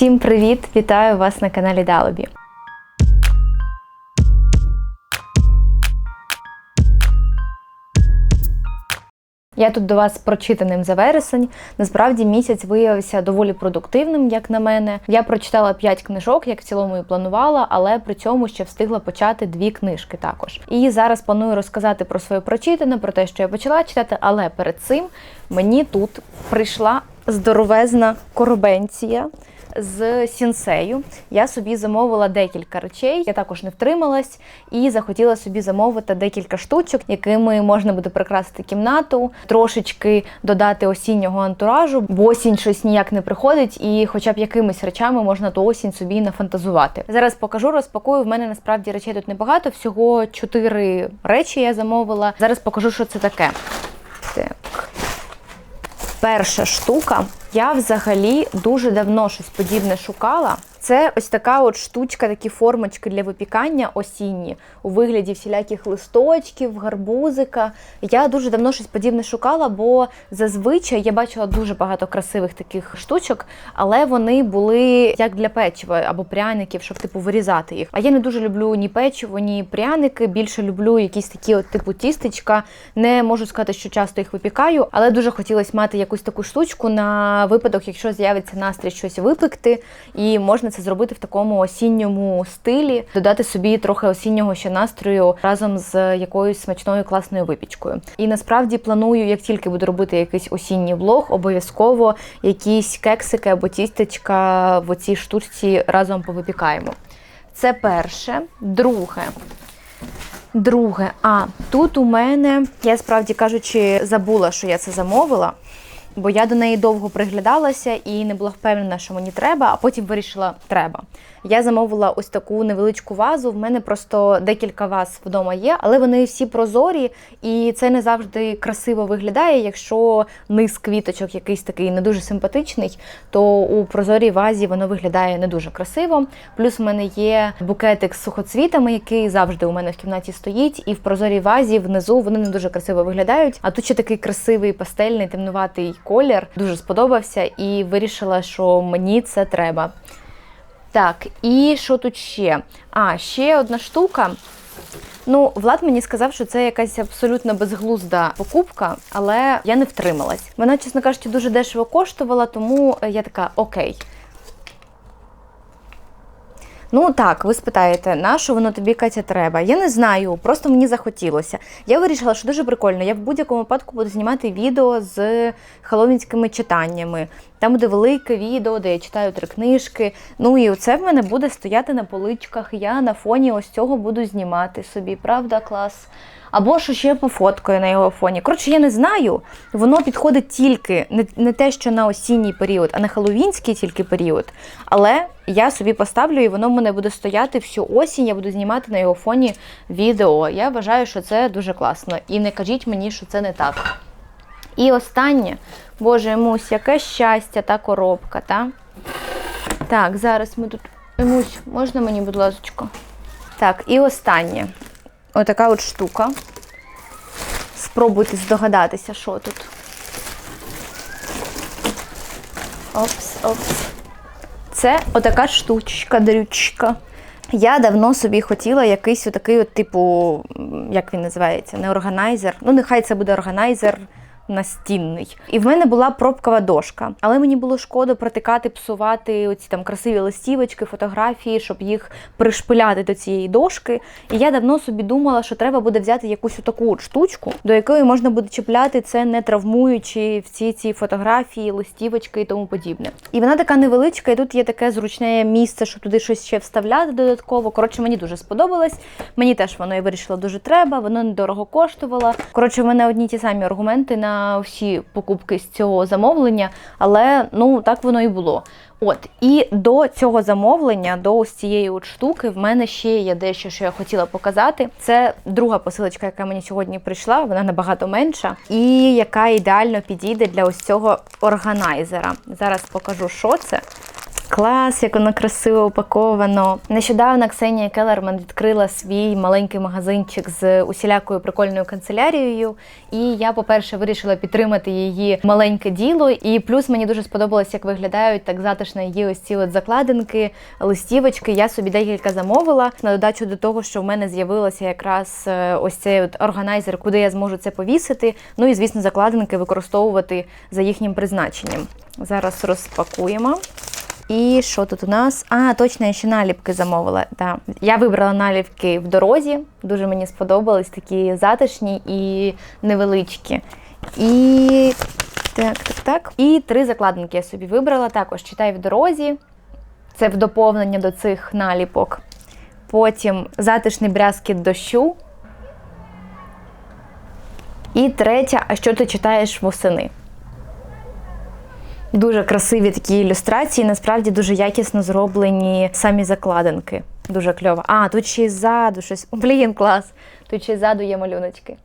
Всім привіт! Вітаю вас на каналі Далобі. Я тут до вас прочитаним за вересень. Насправді місяць виявився доволі продуктивним, як на мене. Я прочитала 5 книжок, як в цілому і планувала, але при цьому ще встигла почати дві книжки також. І зараз планую розказати про своє прочитане, про те, що я почала читати, але перед цим мені тут прийшла здоровезна коробенція з сінсею. Я собі замовила декілька речей. Я також не втрималась і захотіла собі замовити декілька штучок, якими можна буде прикрасити кімнату, трошечки додати осіннього антуражу, бо осінь щось ніяк не приходить, і хоча б якимись речами можна ту осінь собі нафантазувати. Зараз покажу, розпакую. В мене насправді речей тут небагато, всього чотири речі я замовила. Зараз покажу, що це таке. Перша штука. Я взагалі дуже давно щось подібне шукала. Це ось така от штучка, такі формочки для випікання осінні у вигляді всіляких листочків, гарбузика. Я дуже давно щось подібне шукала, бо зазвичай я бачила дуже багато красивих таких штучок, але вони були як для печива або пряників, щоб типу вирізати їх. А я не дуже люблю ні печиво, ні пряники. Більше люблю якісь такі, от типу тістечка. Не можу сказати, що часто їх випікаю, але дуже хотілося мати якусь таку штучку на випадок, якщо з'явиться настрій щось випекти, і можна це зробити в такому осінньому стилі, додати собі трохи осіннього ще настрою разом з якоюсь смачною класною випічкою. І насправді планую, як тільки буду робити якийсь осінній влог, обов'язково якісь кексики або тістечка в оцій штучці разом повипікаємо. Це перше. Друге. Друге, а тут у мене, я справді кажучи, забула, що я це замовила бо я до неї довго приглядалася і не була впевнена, що мені треба, а потім вирішила, треба. Я замовила ось таку невеличку вазу. В мене просто декілька ваз вдома є, але вони всі прозорі, і це не завжди красиво виглядає. Якщо низ квіточок якийсь такий не дуже симпатичний, то у прозорій вазі воно виглядає не дуже красиво. Плюс в мене є букетик з сухоцвітами, який завжди у мене в кімнаті стоїть, і в прозорій вазі внизу вони не дуже красиво виглядають. А тут ще такий красивий пастельний темнуватий колір. Дуже сподобався і вирішила, що мені це треба. Так, і що тут ще? А, ще одна штука. Ну, Влад мені сказав, що це якась абсолютно безглузда покупка, але я не втрималась. Вона, чесно кажучи, дуже дешево коштувала, тому я така окей. Ну так, ви спитаєте, на що воно тобі Катя треба? Я не знаю, просто мені захотілося. Я вирішила, що дуже прикольно. Я в будь-якому випадку буду знімати відео з халовінськими читаннями. Там буде велике відео, де я читаю три книжки. Ну і це в мене буде стояти на поличках. Я на фоні ось цього буду знімати собі. Правда, клас? Або що ще пофоткаю на його фоні. Коротше, я не знаю. Воно підходить тільки не, не те, що на осінній період, а на хеллоуінський тільки період. Але я собі поставлю, і воно в мене буде стояти всю осінь. Я буду знімати на його фоні відео. Я вважаю, що це дуже класно. І не кажіть мені, що це не так. І останнє, боже Емусь, яке щастя, та коробка, та? Так, зараз ми тут. Емусь, можна мені, будь ласка? Так, і останнє. Отака от штука. Спробуйте здогадатися, що тут. Опс, опс. Це отака штучка, дрючка. Я давно собі хотіла якийсь отакий, от, типу, як він називається, не органайзер. Ну, нехай це буде органайзер настінний. І в мене була пробкова дошка. Але мені було шкода протикати, псувати оці там красиві листівочки, фотографії, щоб їх пришпиляти до цієї дошки. І я давно собі думала, що треба буде взяти якусь таку штучку, до якої можна буде чіпляти це, не травмуючи всі ці фотографії, листівочки і тому подібне. І вона така невеличка, і тут є таке зручне місце, щоб туди щось ще вставляти додатково. Коротше, мені дуже сподобалось. Мені теж воно я вирішила дуже треба, воно недорого коштувало. Коротше, в мене одні ті самі аргументи на всі покупки з цього замовлення, але ну так воно і було. От, і до цього замовлення, до ось цієї от штуки, в мене ще є дещо, що я хотіла показати. Це друга посилочка, яка мені сьогодні прийшла, вона набагато менша, і яка ідеально підійде для ось цього органайзера. Зараз покажу, що це. Клас, як воно красиво упаковано. Нещодавно Ксенія Келерман відкрила свій маленький магазинчик з усілякою прикольною канцелярією. І я, по-перше, вирішила підтримати її маленьке діло. І плюс мені дуже сподобалось, як виглядають так затишно її ось ці от закладинки, листівочки. Я собі декілька замовила на додачу до того, що в мене з'явилося якраз е, ось цей от органайзер, куди я зможу це повісити. Ну і звісно, закладинки використовувати за їхнім призначенням. Зараз розпакуємо. І що тут у нас? А, точно, я ще наліпки замовила. Да. Я вибрала наліпки в дорозі. Дуже мені сподобались такі затишні і невеличкі. І так, так, так. І три закладинки я собі вибрала. Також читай в дорозі. Це в доповнення до цих наліпок. Потім затишний брязкіт дощу. І третя, а що ти читаєш восени? Дуже красиві такі ілюстрації, насправді дуже якісно зроблені самі закладинки. Дуже кльово. А, тут ще й ззаду щось. Блін, клас! Тут ще й ззаду є малюночки.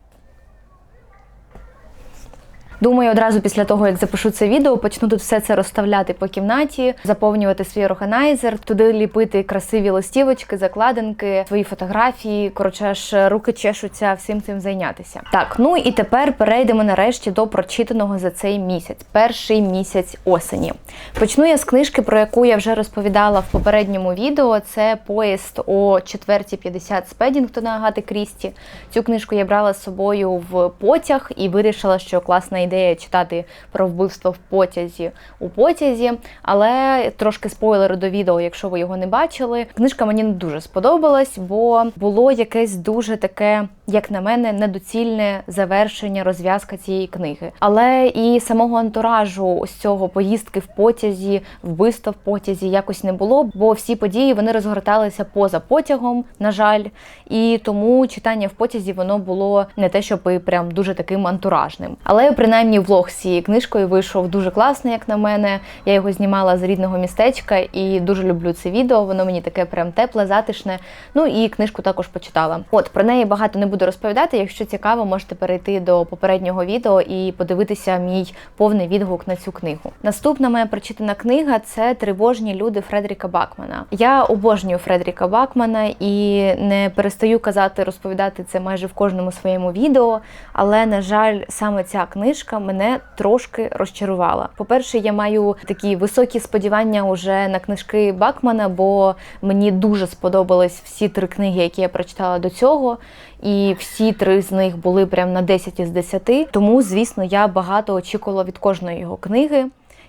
Думаю, одразу після того, як запишу це відео, почну тут все це розставляти по кімнаті, заповнювати свій органайзер, туди ліпити красиві листівочки, закладинки, свої фотографії. Коротше, аж руки чешуться всім цим зайнятися. Так, ну і тепер перейдемо нарешті до прочитаного за цей місяць, перший місяць осені. Почну я з книжки, про яку я вже розповідала в попередньому відео. Це поїзд о 4.50 з Педінгтона Агати Крісті. Цю книжку я брала з собою в потяг і вирішила, що класна ідея читати про вбивство в потязі у потязі, але трошки спойлери до відео, якщо ви його не бачили. Книжка мені не дуже сподобалась, бо було якесь дуже таке, як на мене, недоцільне завершення, розв'язка цієї книги. Але і самого антуражу ось цього поїздки в потязі, вбивства в потязі якось не було, бо всі події вони розгорталися поза потягом, на жаль, і тому читання в потязі воно було не те, щоб і прям дуже таким антуражним. Але принаймні влог з цією книжкою вийшов дуже класний, як на мене. Я його знімала з рідного містечка і дуже люблю це відео. Воно мені таке прям тепле, затишне. Ну і книжку також почитала. От про неї багато не буду розповідати. Якщо цікаво, можете перейти до попереднього відео і подивитися мій повний відгук на цю книгу. Наступна моя прочитана книга це Тривожні люди Фредеріка Бакмана. Я обожнюю Фредеріка Бакмана і не перестаю казати, розповідати це майже в кожному своєму відео. Але на жаль, саме ця книжка мене трошки розчарувала. По-перше, я маю такі високі сподівання уже на книжки Бакмана, бо мені дуже сподобались всі три книги, які я прочитала до цього. І всі три з них були прям на 10 із 10. Тому, звісно, я багато очікувала від кожної його книги.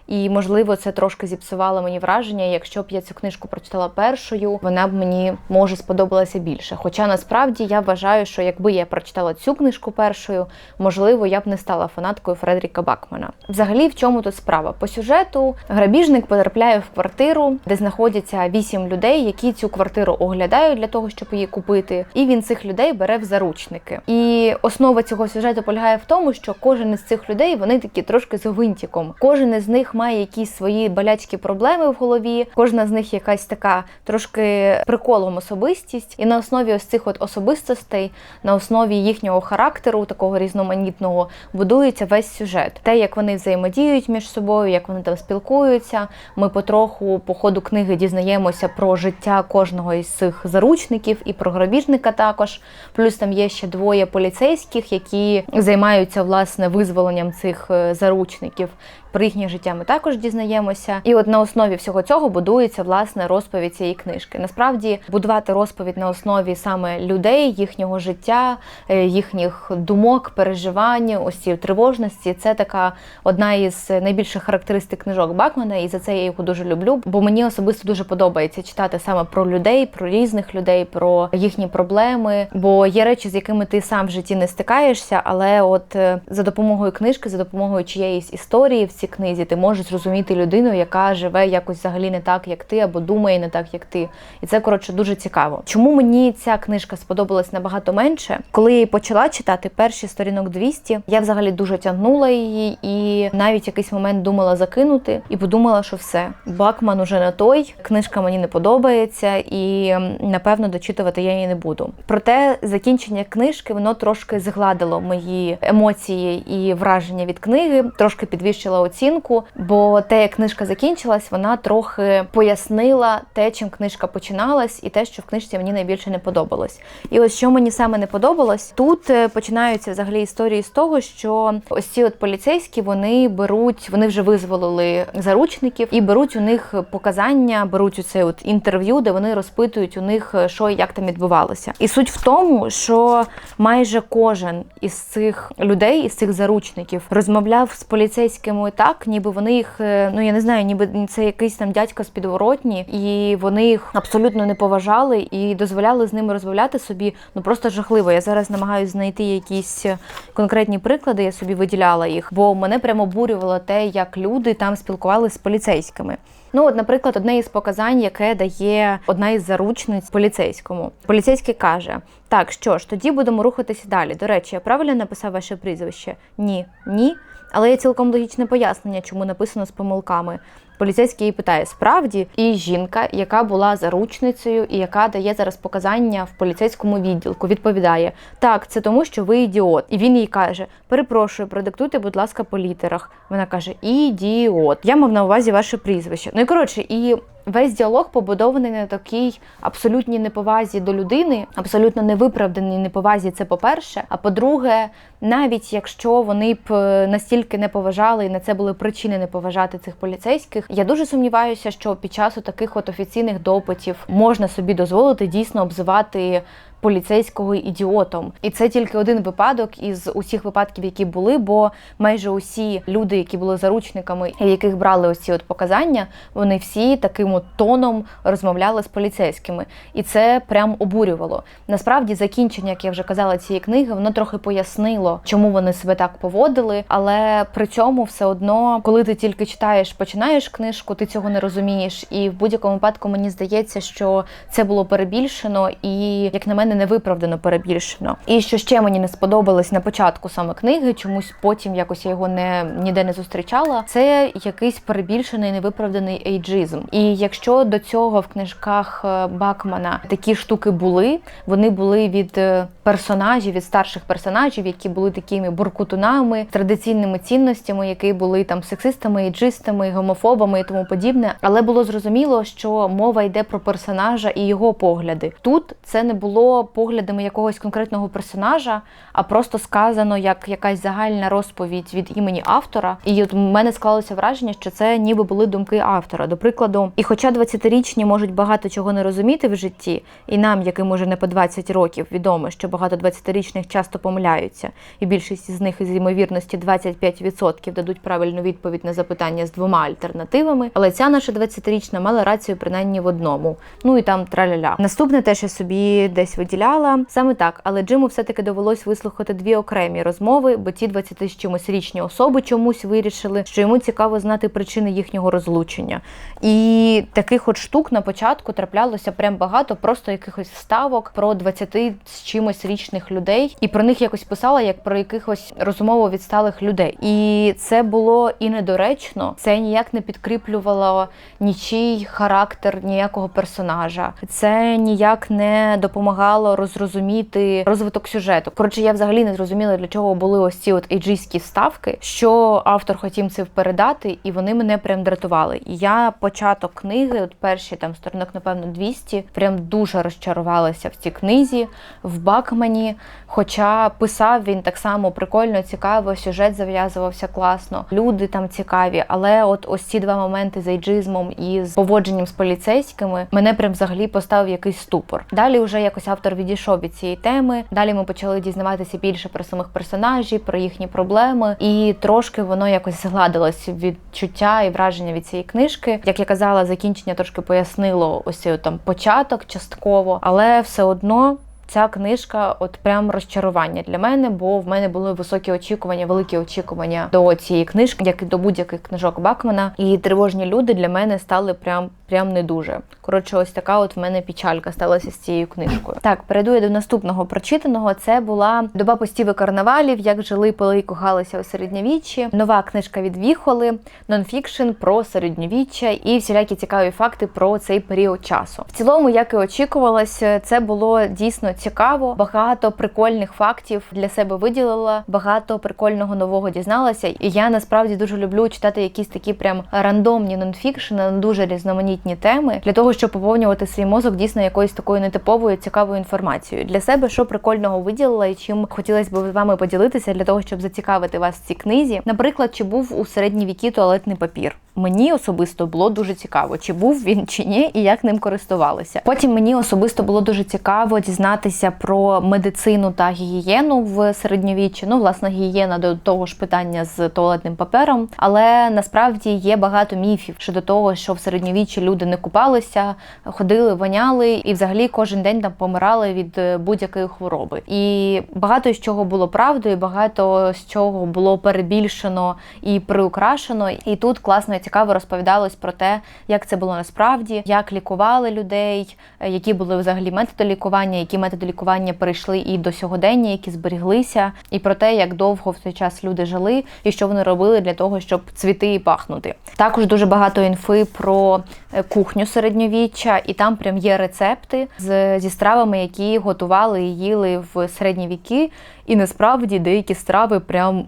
І, можливо, це трошки зіпсувало мені враження. Якщо б я цю книжку прочитала першою, вона б мені може сподобалася більше. Хоча насправді я вважаю, що якби я прочитала цю книжку першою, можливо, я б не стала фанаткою Фредеріка Бакмана. Взагалі, в чому тут справа? По сюжету грабіжник потрапляє в квартиру, де знаходяться вісім людей, які цю квартиру оглядають для того, щоб її купити. І він цих людей бере в заручники. І основа цього сюжету полягає в тому, що кожен із цих людей вони такі трошки з гвинтиком. Кожен із них має якісь свої болячкі проблеми в голові. Кожна з них якась така трошки приколом особистість, і на основі ось цих от особистостей, на основі їхнього характеру, такого різноманітного, будується весь сюжет. Те, як вони взаємодіють між собою, як вони там спілкуються. Ми потроху по ходу книги дізнаємося про життя кожного із цих заручників і про грабіжника також. Плюс там є ще двоє поліцейських, які займаються власне визволенням цих е, заручників. Про їхнє життя ми також дізнаємося. І от на основі всього цього будується власне розповідь цієї книжки. Насправді будувати розповідь на основі саме людей, їхнього життя, е, їхніх думок, переживань, ось цієї тривожності. Це така одна із найбільших характеристик книжок Бакмана, і за це я його дуже люблю. Бо мені особисто дуже подобається читати саме про людей, про різних людей, про їхні проблеми. Бо є речі, з якими ти сам в житті не стикаєшся, але от е, за допомогою книжки, за допомогою чиєїсь історії в цій книзі, ти можеш зрозуміти людину, яка живе якось взагалі не так, як ти, або думає не так, як ти. І це коротше дуже цікаво. Чому мені ця книжка сподобалась набагато менше? Коли я її почала читати перші сторінок 200, я взагалі дуже тягнула її, і навіть якийсь момент думала закинути, і подумала, що все, Бакман уже не той, книжка мені не подобається, і напевно дочитувати я її не буду. Проте закінчення книжки воно трошки згладило мої емоції і враження від книги, трошки підвищило оцінку, Бо те, як книжка закінчилась, вона трохи пояснила те, чим книжка починалась, і те, що в книжці мені найбільше не подобалось. І ось що мені саме не подобалось, тут е, починаються взагалі історії з того, що ось ці от поліцейські вони беруть, вони вже визволили заручників і беруть у них показання, беруть у це от інтерв'ю, де вони розпитують у них, е, що і як там відбувалося. І суть в тому, що майже кожен із цих людей, із цих заручників, розмовляв з поліцейськими так, ніби вони їх, е, ну я не знаю, ніби це якийсь там дядько з підворотні, і вони їх абсолютно не поважали і дозволяли з ними розмовляти собі. Ну просто жахливо. Я зараз намагаюся знайти якісь конкретні приклади. Я собі виділяла їх, бо мене прямо обурювало те, як люди там спілкувалися з поліцейськими. Ну, от, наприклад, одне із показань, яке дає одна із заручниць поліцейському. Поліцейський каже: так, що ж, тоді будемо рухатися далі. До речі, я правильно написав ваше прізвище? Ні, ні. Але є цілком логічне пояснення, чому написано з помилками. Поліцейський її питає справді, і жінка, яка була заручницею і яка дає зараз показання в поліцейському відділку, відповідає: так, це тому, що ви ідіот. І він їй каже: Перепрошую, продиктуйте, будь ласка, по літерах. Вона каже: Ідіот. Я мав на увазі ваше прізвище. Ну і коротше, і весь діалог побудований на такій абсолютній неповазі до людини, абсолютно невиправданій неповазі. Це по-перше. А по-друге, навіть якщо вони б е, настільки не поважали і на це були причини не поважати цих поліцейських, я дуже сумніваюся, що під час таких от офіційних допитів можна собі дозволити дійсно обзивати поліцейського ідіотом. І це тільки один випадок із усіх випадків, які були, бо майже усі люди, які були заручниками, яких брали ось ці от показання, вони всі таким от тоном розмовляли з поліцейськими. І це прям обурювало. Насправді, закінчення, як я вже казала, цієї книги, воно трохи пояснило, чому вони себе так поводили. Але при цьому все одно, коли ти тільки читаєш, починаєш книжку, ти цього не розумієш. І в будь-якому випадку мені здається, що це було перебільшено і, як на мене, невиправдано перебільшено. І що ще мені не сподобалось на початку саме книги, чомусь потім якось я його не ніде не зустрічала. Це якийсь перебільшений невиправданий ейджизм. І якщо до цього в книжках е, Бакмана такі штуки були, вони були від е, персонажів, від старших персонажів, які були такими буркутунами, традиційними цінностями, які були там сексистами, ейджистами, гомофобами і тому подібне. Але було зрозуміло, що мова йде про персонажа і його погляди. Тут це не було поглядами якогось конкретного персонажа, а просто сказано як якась загальна розповідь від імені автора. І от у мене склалося враження, що це ніби були думки автора. До прикладу, і хоча 20-річні можуть багато чого не розуміти в житті, і нам, яким уже не по 20 років, відомо, що багато 20-річних часто помиляються, і більшість з них із ймовірності 25% дадуть правильну відповідь на запитання з двома альтернативами. Але ця наша 20-річна мала рацію принаймні в одному. Ну і там траляля. Наступне теж я собі десь виділяла саме так, але Джиму все-таки довелось вислухати дві окремі розмови, бо ті 20 з чимось річні особи чомусь вирішили, що йому цікаво знати причини їхнього розлучення. І таких от штук на початку траплялося прям багато, просто якихось вставок про 20 з чимось річних людей, і про них якось писала як про якихось розумово відсталих людей. І це було і недоречно, це ніяк не підкріплювало нічий характер ніякого персонажа. Це ніяк не допомагало розрозуміти розвиток сюжету. Коротше, я взагалі не зрозуміла, для чого були ось ці от ейджійські ставки, що автор хотів це передати, і вони мене прям дратували. І я початок книги, от перші там сторінок, напевно, 200, прям дуже розчарувалася в цій книзі, в Бакмані. Хоча писав він так само прикольно, цікаво, сюжет зав'язувався класно, люди там цікаві. Але от ось ці два моменти з ейджизмом і з поводженням з поліцейськими мене прям взагалі поставив якийсь ступор. Далі вже якось автор відійшов від цієї теми. Далі ми почали дізнаватися більше про самих персонажів, про їхні проблеми, і трошки воно якось згладилось відчуття і враження від цієї книжки. Як я казала, закінчення трошки пояснило ось там початок частково, але все одно. Ця книжка, от прям розчарування для мене, бо в мене були високі очікування, великі очікування до цієї книжки, як і до будь-яких книжок Бакмана. І тривожні люди для мене стали прям прям не дуже. Коротше, ось така от в мене печалька сталася з цією книжкою. Так, перейду я до наступного прочитаного. Це була доба постів карнавалів, як жили, пили і кохалися у середньовіччі. Нова книжка від Віхоли, нонфікшн про середньовіччя і всілякі цікаві факти про цей період часу. В цілому, як і очікувалось, це було дійсно цікаво, багато прикольних фактів для себе виділила, багато прикольного нового дізналася. І я насправді дуже люблю читати якісь такі прям рандомні нонфікшн на дуже різноманітні теми для того, щоб поповнювати свій мозок дійсно якоюсь такою нетиповою цікавою інформацією. Для себе що прикольного виділила і чим хотілося б з вами поділитися для того, щоб зацікавити вас в цій книзі. Наприклад, чи був у середні віки туалетний папір? Мені особисто було дуже цікаво, чи був він чи ні, і як ним користувалися. Потім мені особисто було дуже цікаво дізнатися про медицину та гігієну в середньовіччі. Ну, власне, гігієна до того ж питання з туалетним папером. Але насправді є багато міфів щодо того, що в середньовіччі люди не купалися, ходили, воняли і взагалі кожен день там помирали від е, будь-якої хвороби. І багато з чого було правдою, багато з чого було перебільшено і приукрашено. І тут класно цікаво розповідалось про те, як це було насправді, як лікували людей, е, які були взагалі методи лікування, які методи лікування перейшли і до сьогодення, які зберіглися, і про те, як довго в той час люди жили і що вони робили для того, щоб цвіти і пахнути. Також дуже багато інфи про е, кухню середньовіччя, і там прям є рецепти з, зі стравами, які готували і їли в середні віки. І насправді деякі страви прям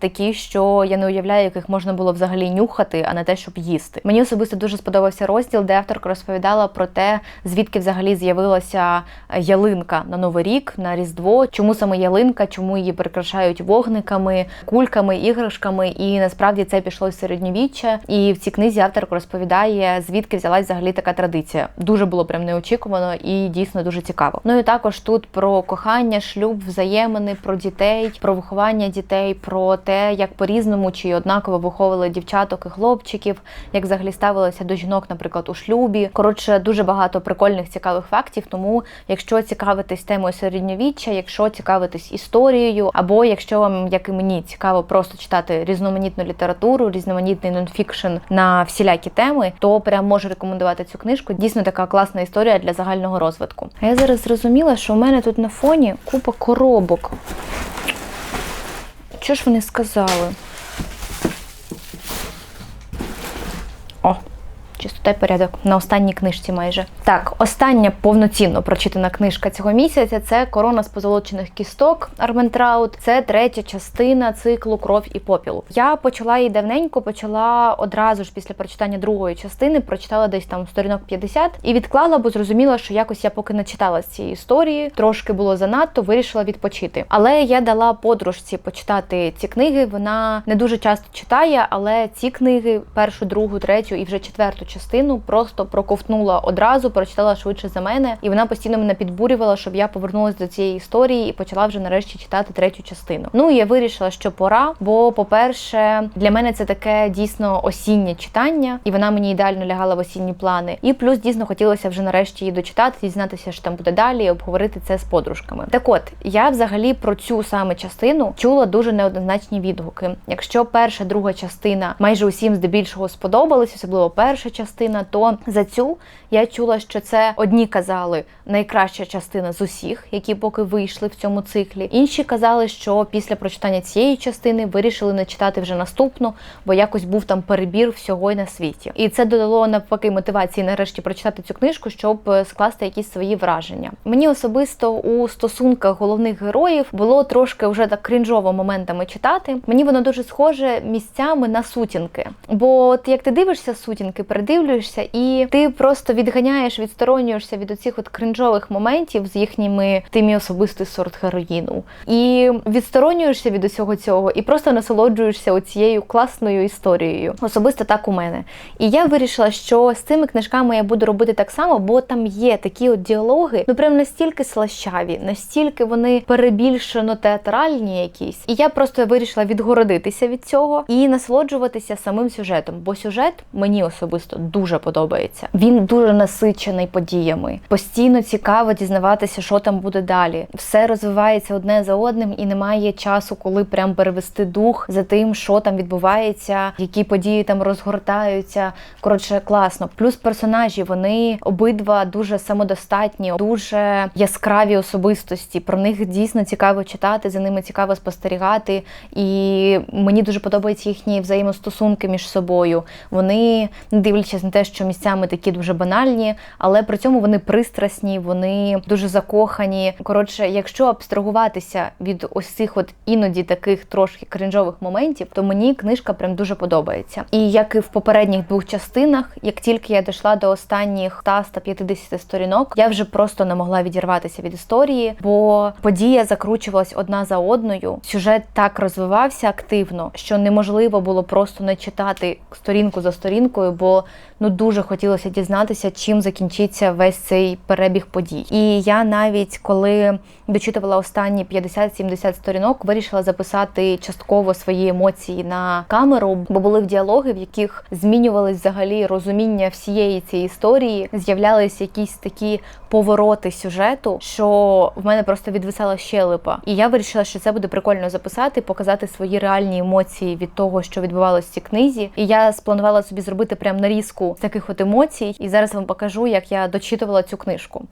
такі, що я не уявляю, яких можна було взагалі нюхати, а не те, щоб їсти. Мені особисто дуже сподобався розділ, де авторка розповідала про те, звідки взагалі з'явилася ялинка на новий рік, на різдво. Чому саме ялинка, чому її прикрашають вогниками, кульками, іграшками. І насправді це пішло з середньовіччя. І в цій книзі авторка розповідає, звідки взялась взагалі така традиція. Дуже було прям неочікувано і дійсно дуже цікаво. Ну і також тут про кохання, шлюб, взаємини, про дітей, про виховання дітей. про те, як по-різному чи однаково виховували дівчаток і хлопчиків, як взагалі ставилися до жінок, наприклад, у шлюбі. Коротше, дуже багато прикольних цікавих фактів. Тому, якщо цікавитись темою середньовіччя, якщо цікавитись історією, або якщо вам, як і мені, цікаво просто читати різноманітну літературу, різноманітний нонфікшн на всілякі теми, то прям можу рекомендувати цю книжку. Дійсно така класна історія для загального розвитку. А я зараз зрозуміла, що у мене тут на фоні купа коробок. Що ж вони сказали? О, Чистота й порядок на останній книжці майже. Так, остання повноцінно прочитана книжка цього місяця це Корона з позолочених кісток Арментраут. Це третя частина циклу Кров і попіл. Я почала її давненько, почала одразу ж після прочитання другої частини, прочитала десь там сторінок 50 і відклала, бо зрозуміла, що якось я поки не читала з цієї історії. Трошки було занадто, вирішила відпочити. Але я дала подружці почитати ці книги. Вона не дуже часто читає, але ці книги, першу, другу, третю і вже четверту частину просто проковтнула одразу, прочитала швидше за мене, і вона постійно мене підбурювала, щоб я повернулася до цієї історії і почала вже нарешті читати третю частину. Ну я вирішила, що пора. Бо, по-перше, для мене це таке дійсно осіннє читання, і вона мені ідеально лягала в осінні плани. І плюс дійсно хотілося вже нарешті її дочитати, дізнатися, що там буде далі, і обговорити це з подружками. Так от я взагалі про цю саме частину чула дуже неоднозначні відгуки. Якщо перша, друга частина майже усім здебільшого сподобались, особливо перша то за цю я чула, що це одні казали найкраща частина з усіх, які поки вийшли в цьому циклі. Інші казали, що після прочитання цієї частини вирішили не читати вже наступну, бо якось був там перебір всього й на світі. І це додало навпаки мотивації нарешті прочитати цю книжку, щоб е, скласти якісь свої враження. Мені особисто у стосунках головних героїв було трошки вже так крінжово моментами читати. Мені воно дуже схоже місцями на сутінки. Бо от як ти дивишся сутінки, передивлюєшся, і ти просто відганяєш, відсторонюєшся від оцих от кринжових моментів з їхніми тими особистий сорт героїну. І відсторонюєшся від усього цього і просто насолоджуєшся оцією класною історією. Особисто так у мене. І я вирішила, що з цими книжками я буду робити так само, бо там є такі от діалоги, ну прям настільки слащаві, настільки вони перебільшено театральні якісь. І я просто вирішила відгородитися від цього і насолоджуватися самим сюжетом. Бо сюжет мені особисто дуже подобається. Він дуже насичений подіями. Постійно цікаво дізнаватися, що там буде далі. Все розвивається одне за одним, і немає часу, коли прям перевести дух за тим, що там відбувається, які події там розгортаються. Коротше, класно. Плюс персонажі вони обидва дуже самодостатні, дуже яскраві особистості. Про них дійсно цікаво читати, за ними цікаво спостерігати. І мені дуже подобаються їхні взаємостосунки між собою. Вони, дивлячись дивлячись на те, що місцями такі дуже банальні, але при цьому вони пристрасні, вони дуже закохані. Коротше, якщо абстрагуватися від ось цих от іноді таких трошки кринжових моментів, то мені книжка прям дуже подобається. І як і в попередніх двох частинах, як тільки я дійшла до останніх 100-150 сторінок, я вже просто не могла відірватися від історії, бо подія закручувалась одна за одною. Сюжет так розвивався активно, що неможливо було просто не читати сторінку за сторінкою, бо ну дуже хотілося дізнатися, чим закінчиться весь цей перебіг подій. І я навіть коли дочитувала останні 50-70 сторінок, вирішила записати частково свої емоції на камеру, бо були в діалоги, в яких змінювалось взагалі розуміння всієї цієї історії, з'являлись якісь такі повороти сюжету, що в мене просто відвисала щелепа. І я вирішила, що це буде прикольно записати, показати свої реальні емоції від того, що відбувалося в цій книзі. І я спланувала собі зробити прям нарізку з таких от емоцій. І зараз вам покажу, як я дочитувала цю книжку.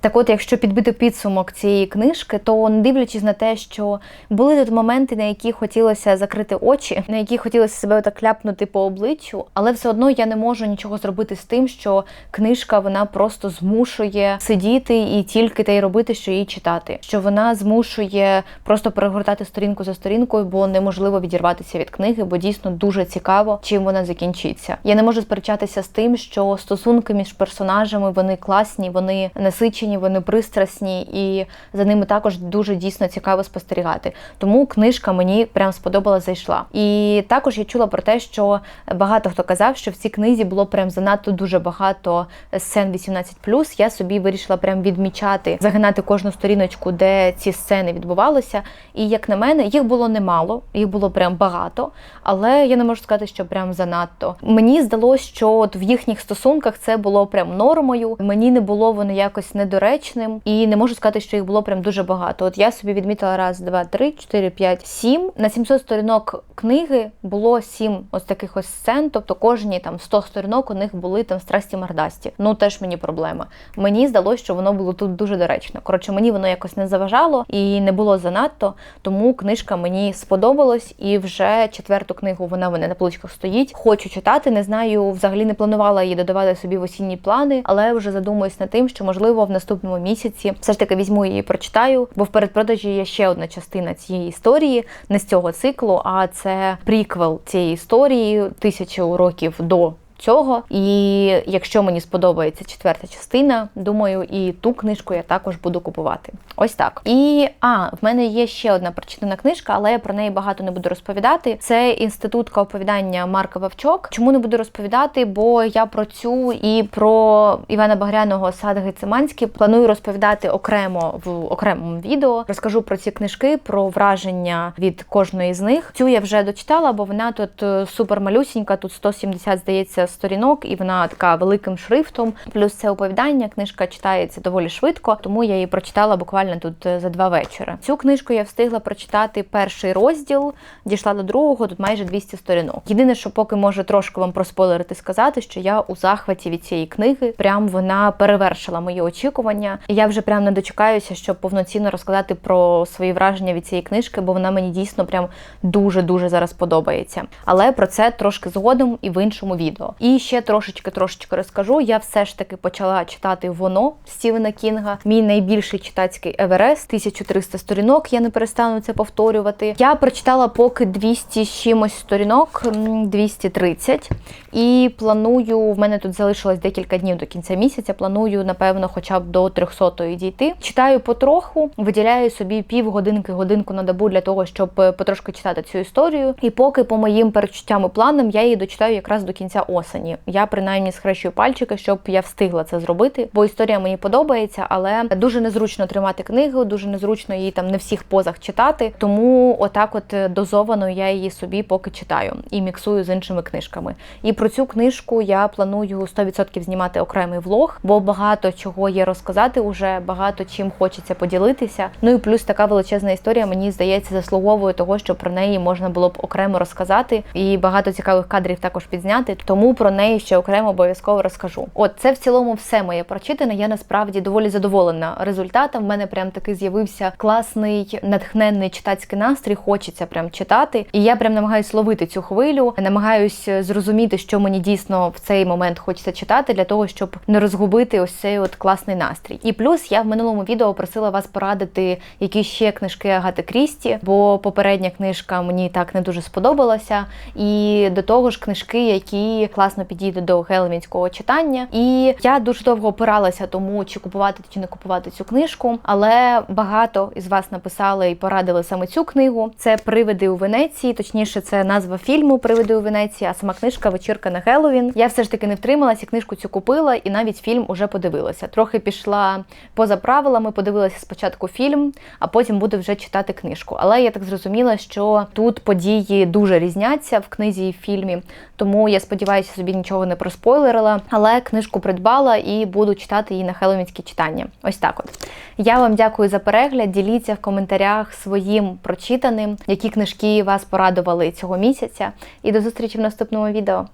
Так от, якщо підбити підсумок цієї книжки, то не дивлячись на те, що були тут моменти, на які хотілося закрити очі, на які хотілося себе так ляпнути по обличчю, але все одно я не можу нічого зробити з тим, що книжка вона просто змушує сидіти і тільки те й робити, що її читати. Що вона змушує просто перегортати сторінку за сторінкою, бо неможливо відірватися від книги, бо дійсно дуже цікаво, чим вона закінчиться. Я не можу сперечатися з тим, що стосунки між персонажами вони класні, вони насичені вони пристрасні, і за ними також дуже дійсно цікаво спостерігати. Тому книжка мені прям сподобалась, зайшла. І також я чула про те, що багато хто казав, що в цій книзі було прям занадто дуже багато сцен 18+. Я собі вирішила прям відмічати, загинати кожну сторіночку, де ці сцени відбувалися. І як на мене, їх було немало, їх було прям багато, але я не можу сказати, що прям занадто. Мені здалося, що от в їхніх стосунках це було прям нормою. Мені не було воно якось недоречно недоречним, і не можу сказати, що їх було прям дуже багато. От я собі відмітила раз, два, три, чотири, п'ять, сім. На 700 сторінок книги було сім ось таких ось сцен. Тобто кожні там 100 сторінок у них були там страсті мордасті. Ну теж мені проблема. Мені здалося, що воно було тут дуже доречно. Коротше, мені воно якось не заважало і не було занадто. Тому книжка мені сподобалась, і вже четверту книгу вона в мене на поличках стоїть. Хочу читати. Не знаю, взагалі не планувала її додавати собі в осінні плани, але вже задумуюсь над тим, що можливо в наступному наступному місяці. Все ж таки візьму її, і прочитаю, бо в передпродажі є ще одна частина цієї історії, не з цього циклу, а це приквел цієї історії тисячу років до цього. І якщо мені сподобається четверта частина, думаю, і ту книжку я також буду купувати. Ось так. І а, в мене є ще одна прочитана книжка, але я про неї багато не буду розповідати. Це інститутка оповідання Марка Вавчок. Чому не буду розповідати? Бо я про цю і про Івана Багряного Сад Гециманський планую розповідати окремо в окремому відео. Розкажу про ці книжки, про враження від кожної з них. Цю я вже дочитала, бо вона тут е, супер малюсінька, тут 170, здається, сторінок, і вона така великим шрифтом. Плюс це оповідання. Книжка читається доволі швидко, тому я її прочитала буквально тут е, за два вечори. Цю книжку я встигла прочитати перший розділ, дійшла до другого, тут майже 200 сторінок. Єдине, що поки можу трошки вам проспойлерити, сказати, що я у захваті від цієї книги. Прям вона перевершила мої очікування. І я вже прям не дочекаюся, щоб повноцінно розказати про свої враження від цієї книжки, бо вона мені дійсно прям дуже дуже зараз подобається. Але про це трошки згодом і в іншому відео. І ще трошечки трошечки розкажу. Я все ж таки почала читати воно Стівена Кінга. Мій найбільший читацький Еверест, 1300 сторінок. Я не перестану це повторювати. Я прочитала поки 200 з чимось сторінок, 230. І планую, в мене тут залишилось декілька днів до кінця місяця. Планую, напевно, хоча б до 300 дійти. Читаю потроху, виділяю собі півгодинки, годинку на добу для того, щоб е, потрошки читати цю історію. І поки по моїм передчуттям і планам я її дочитаю якраз до кінця осені. Я принаймні схрещую пальчики, щоб я встигла це зробити, бо історія мені подобається, але дуже незручно тримати книгу, дуже незручно її там не всіх позах читати. Тому отак, от е, дозовано я її собі поки читаю і міксую з іншими книжками. І про цю книжку я планую 100% знімати окремий влог, бо багато чого є розказати уже, багато чим хочеться поділитися. Ну і плюс така величезна історія, мені здається, заслуговує того, що про неї можна було б окремо розказати, і багато цікавих кадрів також підзняти. Тому про неї ще окремо обов'язково розкажу. От це в цілому все моє прочитане. Я насправді доволі задоволена результатом. В мене прям таки з'явився класний натхненний читацький настрій. Хочеться прям читати. І я прям намагаюсь ловити цю хвилю, намагаюсь зрозуміти, що мені дійсно в цей момент хочеться читати, для того, щоб не розгубити ось цей от класний настрій. І плюс я в минулому відео просила вас порадити які ще книжки Агати Крісті, бо попередня книжка мені так не дуже сподобалася. І до того ж, книжки, які класно підійдуть до геловінського читання. І я дуже довго опиралася тому, чи купувати чи не купувати цю книжку. Але багато із вас написали і порадили саме цю книгу. Це Привиди у Венеції, точніше, це назва фільму Привиди у Венеції, а сама книжка Вечірка на Геловін. Я все ж таки не втрималася, книжку цю купила, і навіть фільм уже подивилася. Трохи пішла поза правилами, подивилася спочатку фільм, а потім буду вже читати книжку. Але я так зрозуміла, що тут події дуже різняться в книзі і в фільмі, тому я сподіваюся, собі нічого не проспойлерила. Але книжку придбала і буду читати її на хеловінські читання. Ось так от. Я вам дякую за перегляд. Діліться в коментарях своїм прочитаним, які книжки вас порадували цього місяця. І до зустрічі в наступному відео.